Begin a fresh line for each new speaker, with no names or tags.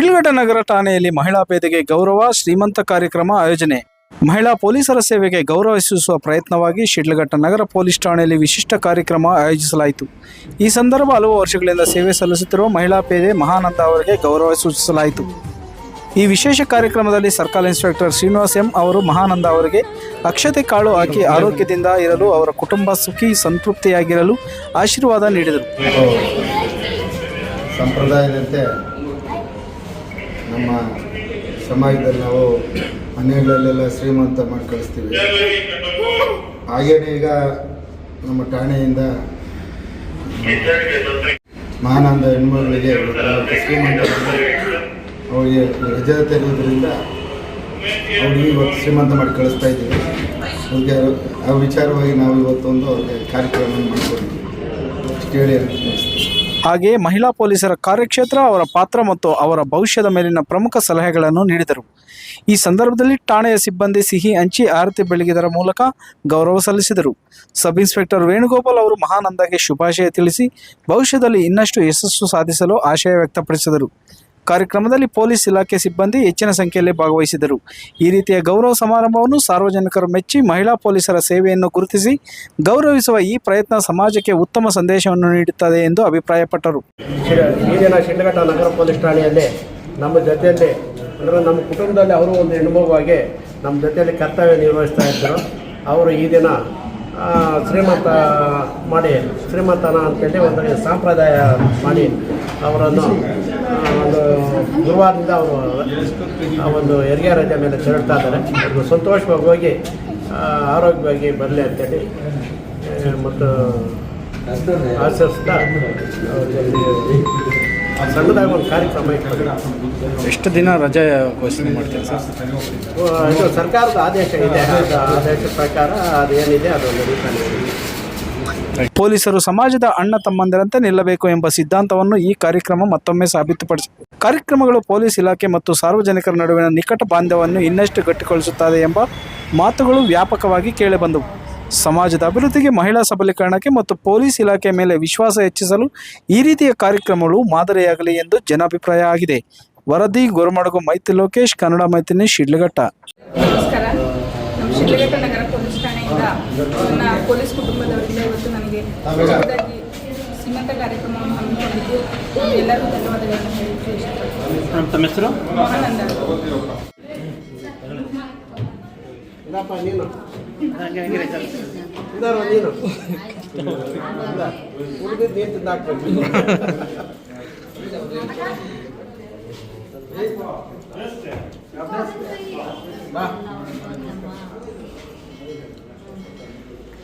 ಶಿಡ್ಲಘಟ್ಟ ನಗರ ಠಾಣೆಯಲ್ಲಿ ಮಹಿಳಾ ಪೇದೆಗೆ ಗೌರವ, ಶ್ರೀಮಂತ ಕಾರ್ಯಕ್ರಮ ಆಯೋಜನೆ. ಮಹಿಳಾ ಪೊಲೀಸರ ಸೇವೆಗೆ ಗೌರವ ಸೂಚಿಸುವ ಪ್ರಯತ್ನವಾಗಿ ಶಿಡ್ಲಘಟ್ಟ ನಗರ ಪೊಲೀಸ್ ಠಾಣೆಯಲ್ಲಿ ವಿಶಿಷ್ಟ ಕಾರ್ಯಕ್ರಮ ಆಯೋಜಿಸಲಾಯಿತು. ಈ ಸಂದರ್ಭ ಹಲವು ವರ್ಷಗಳಿಂದ ಸೇವೆ ಸಲ್ಲಿಸುತ್ತಿರುವ ಮಹಿಳಾ ಪೇದೆ ಮಹಾನಂದ ಅವರಿಗೆ ಗೌರವ ಸೂಚಿಸಲಾಯಿತು. ಈ ವಿಶೇಷ ಕಾರ್ಯಕ್ರಮದಲ್ಲಿ ಸರ್ಕಲ್ ಇನ್ಸ್ಪೆಕ್ಟರ್ ಶ್ರೀನಿವಾಸ್ ಎಂ ಅವರು ಮಹಾನಂದ ಅವರಿಗೆ ಅಕ್ಷತೆ ಕಾಳು ಹಾಕಿ ಆರೋಗ್ಯದಿಂದ ಇರಲು, ಅವರ ಕುಟುಂಬ ಸುಖಿ, ಸಂತೃಪ್ತಿಯಾಗಿರಲು ಆಶೀರ್ವಾದ ನೀಡಿದರು.
ಸಂಪ್ರದಾಯದಂತೆ ನಮ್ಮ ಸಮಾಜದಲ್ಲಿ ನಾವು ಮನೆಗಳಲ್ಲೆಲ್ಲ ಶ್ರೀಮಂತ ಮಾಡಿ ಕಳಿಸ್ತೀವಿ. ಹಾಗೇನೆ ಈಗ ನಮ್ಮ ಠಾಣೆಯಿಂದ ಮಹಾನಂದ ಹೆಣ್ಮಗಳಿಗೆ ಶ್ರೀಮಂತ ಅವರಿಗೆ ರಜತೆ ಇರೋದ್ರಿಂದ ಅವ್ರಿಗೆ ಇವತ್ತು ಶ್ರೀಮಂತ ಮಾಡಿ ಕಳಿಸ್ತಾ ಇದ್ದೀವಿ. ಅವ್ರಿಗೆ ಆ ವಿಚಾರವಾಗಿ ನಾವು ಇವತ್ತೊಂದು ಅವ್ರಿಗೆ ಕಾರ್ಯಕ್ರಮವನ್ನು ಮಾಡ್ಕೊಂಡಿದ್ದೀವಿ. ಮುಗಿಸ್ತೀನಿ.
ಹಾಗೆಯೇ ಮಹಿಳಾ ಪೊಲೀಸರ ಕಾರ್ಯಕ್ಷೇತ್ರ, ಅವರ ಪಾತ್ರ ಮತ್ತು ಅವರ ಭವಿಷ್ಯದ ಮೇಲಿನ ಪ್ರಮುಖ ಸಲಹೆಗಳನ್ನು ನೀಡಿದರು. ಈ ಸಂದರ್ಭದಲ್ಲಿ ಠಾಣೆಯ ಸಿಬ್ಬಂದಿ ಸಿಹಿ ಹಂಚಿ ಆರತಿ ಬೆಳಗಿದರ ಮೂಲಕ ಗೌರವ ಸಲ್ಲಿಸಿದರು. ಸಬ್ ಇನ್ಸ್ಪೆಕ್ಟರ್ ವೇಣುಗೋಪಾಲ್ ಅವರು ಮಹಾನಂದಗೆ ಶುಭಾಶಯ ತಿಳಿಸಿ, ಭವಿಷ್ಯದಲ್ಲಿ ಇನ್ನಷ್ಟು ಯಶಸ್ಸು ಸಾಧಿಸಲು ಆಶಯ ವ್ಯಕ್ತಪಡಿಸಿದರು. ಕಾರ್ಯಕ್ರಮದಲ್ಲಿ ಪೊಲೀಸ್ ಇಲಾಖೆ ಸಿಬ್ಬಂದಿ ಹೆಚ್ಚಿನ ಸಂಖ್ಯೆಯಲ್ಲಿ ಭಾಗವಹಿಸಿದರು. ಈ ರೀತಿಯ ಗೌರವ ಸಮಾರಂಭವನ್ನು ಸಾರ್ವಜನಿಕರು ಮೆಚ್ಚಿ ಮಹಿಳಾ ಪೊಲೀಸರ ಸೇವೆಯನ್ನು ಗುರುತಿಸಿ ಗೌರವಿಸುವ ಈ ಪ್ರಯತ್ನ ಸಮಾಜಕ್ಕೆ ಉತ್ತಮ ಸಂದೇಶವನ್ನು ನೀಡುತ್ತದೆ ಎಂದು ಅಭಿಪ್ರಾಯಪಟ್ಟರು.
ಶಿಡ್ಲಘಟ್ಟ ನಗರ ಪೊಲೀಸ್ ಠಾಣೆಯಲ್ಲಿ ನಮ್ಮ ಜೊತೆಯಲ್ಲಿ, ಅಂದರೆ ನಮ್ಮ ಕುಟುಂಬದಲ್ಲಿ ಅವರು ಒಂದು ಹೆಣ್ಮಗುವಾಗಿ ನಮ್ಮ ಜೊತೆಯಲ್ಲಿ ಕರ್ತವ್ಯ ನಿರ್ವಹಿಸ್ತಾ ಇದ್ದರು. ಅವರು ಈ ದಿನ ಶ್ರೀಮಂತ ಮಾಡಿ, ಶ್ರೀಮಂತನ ಅಂತೇಳಿ ಒಂದು ಸಂಪ್ರದಾಯ ಮಾಡಿ ಅವರನ್ನು ಗುರುವಾರದಿಂದ ಅವರು ಆ ಒಂದು ಹೆರಿಗೆ ರಜೆ ಮೇಲೆ ತೆರಳ್ತಾ ಇದ್ದಾರೆ ಅವರು ಸಂತೋಷವಾಗಿ ಹೋಗಿ ಆರೋಗ್ಯವಾಗಿ ಬರಲಿ ಅಂತೇಳಿ ಮತ್ತು ಆಚರಿಸ್ತಾ ಸಣ್ಣದಾಗ ಒಂದು ಕಾರ್ಯಕ್ರಮ.
ಎಷ್ಟು ದಿನ ರಜೆ ಘೋಷಣೆ ಮಾಡ್ತೀವಿ ಸರ್
ಇದು ಸರ್ಕಾರದ ಆದೇಶ ಇದೆ ಆದೇಶದ ಆದೇಶ ಪ್ರಕಾರ ಅದೇನಿದೆ ಅದು ನಡೀತಾನೆ.
ಪೊಲೀಸರು ಸಮಾಜದ ಅಣ್ಣ ತಮ್ಮಂದಿರಂತೆ ನಿಲ್ಲಬೇಕು ಎಂಬ ಸಿದ್ಧಾಂತವನ್ನು ಈ ಕಾರ್ಯಕ್ರಮ ಮತ್ತೊಮ್ಮೆ ಸಾಬೀತುಪಡಿಸಿದೆ ಕಾರ್ಯಕ್ರಮಗಳು ಪೊಲೀಸ್ ಇಲಾಖೆ ಮತ್ತು ಸಾರ್ವಜನಿಕರ ನಡುವಿನ ನಿಕಟ ಬಾಂಧವ್ಯವನ್ನು ಇನ್ನಷ್ಟು ಗಟ್ಟಿಗೊಳಿಸುತ್ತದೆ ಎಂಬ ಮಾತುಗಳು ವ್ಯಾಪಕವಾಗಿ ಕೇಳಿಬಂದವು. ಸಮಾಜದ ಅಭಿವೃದ್ಧಿಗೆ ಮಹಿಳಾ ಸಬಲೀಕರಣಕ್ಕೆ ಮತ್ತು ಪೊಲೀಸ್ ಇಲಾಖೆ ಮೇಲೆ ವಿಶ್ವಾಸ ಹೆಚ್ಚಿಸಲು ಈ ರೀತಿಯ ಕಾರ್ಯಕ್ರಮಗಳು ಮಾದರಿಯಾಗಲಿ ಎಂದು ಜನಾಭಿಪ್ರಾಯ ಆಗಿದೆ. ವರದಿ, ಗೊರಮಡಗು ಮೈತ್ರಿ ಲೋಕೇಶ್, ಕನ್ನಡ ಮೈತ್ರಿ ಶಿಡ್ಲಘಟ್ಟ.
ನಮಸ್ಕಾರ. ನನ್ನ ಪೊಲೀಸ್ ಕುಟುಂಬದವರಿಂದ ಇವತ್ತು ನನಗೆ ಶ್ರೀಮಂತ ಕಾರ್ಯಕ್ರಮವನ್ನು ಹಮ್ಮಿಕೊಂಡಿದ್ದು. ಎಲ್ಲರಿಗೂ ಧನ್ಯವಾದಗಳನ್ನು ಹೇಳಲಿಕ್ಕೆ ಇಷ್ಟಪಡ್ತೀನಿ.
ತಮ್ಮ ಹೆಸರು?
ಮಹಾನಂದ.
ಇದಪ್ಪ